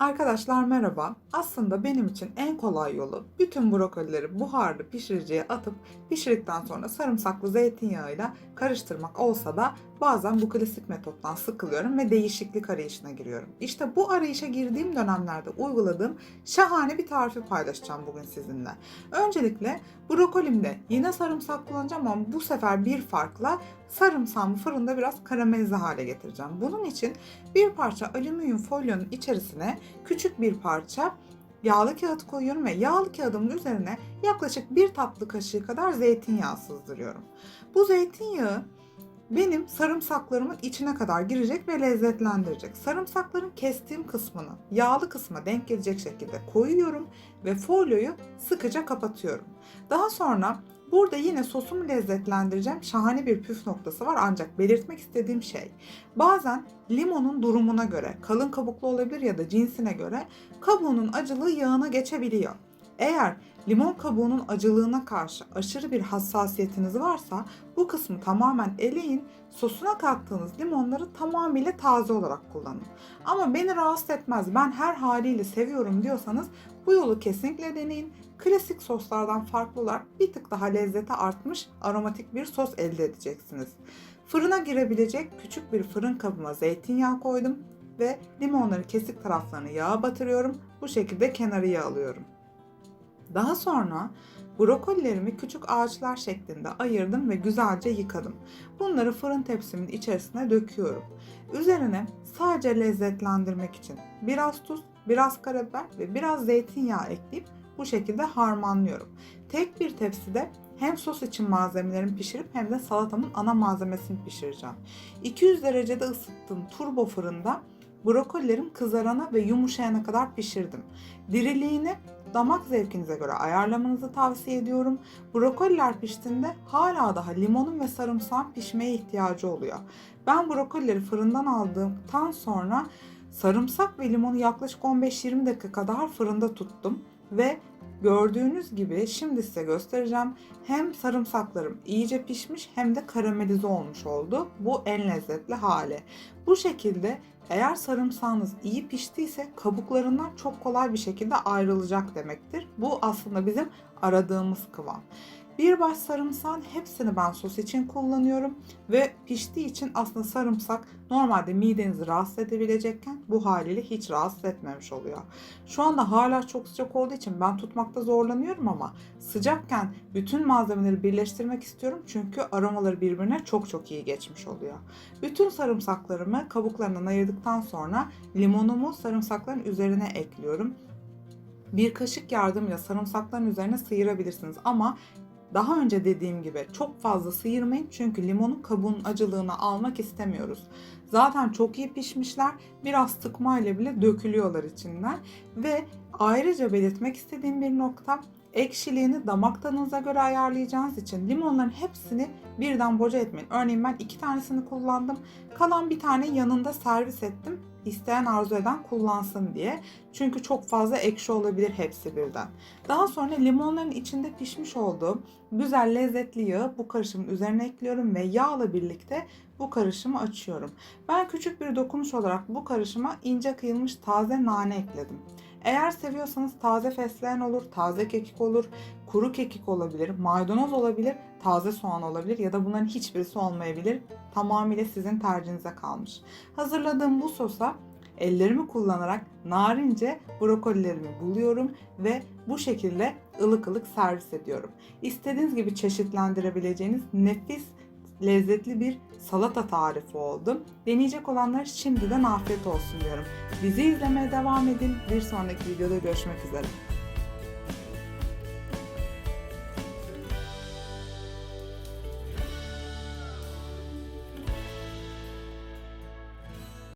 Arkadaşlar merhaba. Aslında benim için en kolay yolu bütün brokolileri buharlı pişiriciye atıp pişirdikten sonra sarımsaklı zeytinyağıyla karıştırmak olsa da bazen bu klasik metottan sıkılıyorum ve değişiklik arayışına giriyorum. İşte bu arayışa girdiğim dönemlerde uyguladığım şahane bir tarifi paylaşacağım bugün sizinle. Öncelikle brokolimde yine sarımsak kullanacağım ama bu sefer bir farkla sarımsağımı fırında biraz karamelize hale getireceğim. Bunun için bir parça alüminyum folyonun içerisine küçük bir parça yağlı kağıt koyuyorum ve yağlı kağıdımın üzerine yaklaşık bir tatlı kaşığı kadar zeytinyağı sızdırıyorum. Bu zeytinyağı benim sarımsaklarımın içine kadar girecek ve lezzetlendirecek. Sarımsakların kestiğim kısmını yağlı kısma denk gelecek şekilde koyuyorum ve folyoyu sıkıca kapatıyorum. Daha sonra Burada yine sosumu lezzetlendireceğim şahane bir püf noktası var ancak belirtmek istediğim şey bazen limonun durumuna göre kalın kabuklu olabilir ya da cinsine göre kabuğunun acılığı yağına geçebiliyor. Eğer limon kabuğunun acılığına karşı aşırı bir hassasiyetiniz varsa bu kısmı tamamen eleyin, sosuna kattığınız limonları tamamıyla taze olarak kullanın. Ama beni rahatsız etmez, ben her haliyle seviyorum diyorsanız bu yolu kesinlikle deneyin. Klasik soslardan farklı olarak bir tık daha lezzeti artmış aromatik bir sos elde edeceksiniz. Fırına girebilecek küçük bir fırın kabıma zeytinyağı koydum ve limonları kesik taraflarını yağa batırıyorum. Bu şekilde kenarıya alıyorum. Daha sonra brokolilerimi küçük ağaçlar şeklinde ayırdım ve güzelce yıkadım. Bunları fırın tepsimin içerisine döküyorum. Üzerine sadece lezzetlendirmek için biraz tuz, biraz karabiber ve biraz zeytinyağı ekleyip bu şekilde harmanlıyorum. Tek bir tepside hem sos için malzemelerimi pişirip hem de salatamın ana malzemesini pişireceğim. 200 derecede ısıttığım turbo fırında brokolilerim kızarana ve yumuşayana kadar pişirdim. Diriliğini damak zevkinize göre ayarlamanızı tavsiye ediyorum. Brokoliler piştiğinde hala daha limonun ve sarımsağın pişmeye ihtiyacı oluyor. Ben brokolileri fırından aldıktan sonra sarımsak ve limonu yaklaşık 15-20 dakika kadar fırında tuttum ve gördüğünüz gibi şimdi size göstereceğim. Hem sarımsaklarım iyice pişmiş hem de karamelize olmuş oldu. Bu en lezzetli hali. Bu şekilde eğer sarımsağınız iyi piştiyse kabuklarından çok kolay bir şekilde ayrılacak demektir. Bu aslında bizim aradığımız kıvam. Bir baş sarımsağın hepsini ben sos için kullanıyorum ve piştiği için aslında sarımsak normalde midenizi rahatsız edebilecekken bu haliyle hiç rahatsız etmemiş oluyor. Şu anda hala çok sıcak olduğu için ben tutmakta zorlanıyorum ama sıcakken bütün malzemeleri birleştirmek istiyorum çünkü aromaları birbirine çok çok iyi geçmiş oluyor. Bütün sarımsaklarımı kabuklarından ayırdıktan sonra limonumu sarımsakların üzerine ekliyorum. Bir kaşık yardımıyla sarımsakların üzerine sıyırabilirsiniz ama daha önce dediğim gibi çok fazla sıyırmayın çünkü limonun kabuğunun acılığını almak istemiyoruz. Zaten çok iyi pişmişler. Biraz sıkmayla bile dökülüyorlar içinden. Ve ayrıca belirtmek istediğim bir nokta ekşiliğini damak tadınıza göre ayarlayacağınız için limonların hepsini birden boca etmeyin. Örneğin ben iki tanesini kullandım. Kalan bir tane yanında servis ettim. İsteyen arzu eden kullansın diye. Çünkü çok fazla ekşi olabilir hepsi birden. Daha sonra limonların içinde pişmiş olduğu güzel lezzetli yağı bu karışımın üzerine ekliyorum ve yağla birlikte bu karışımı açıyorum. Ben küçük bir dokunuş olarak bu karışıma ince kıyılmış taze nane ekledim. Eğer seviyorsanız taze fesleğen olur, taze kekik olur, kuru kekik olabilir, maydanoz olabilir, taze soğan olabilir ya da bunların hiçbirisi olmayabilir. Tamamıyla sizin tercihinize kalmış. Hazırladığım bu sosa ellerimi kullanarak narince brokolilerimi buluyorum ve bu şekilde ılık ılık servis ediyorum. İstediğiniz gibi çeşitlendirebileceğiniz nefis lezzetli bir salata tarifi oldu. Deneyecek olanlar şimdiden afiyet olsun diyorum. Bizi izlemeye devam edin. Bir sonraki videoda görüşmek üzere.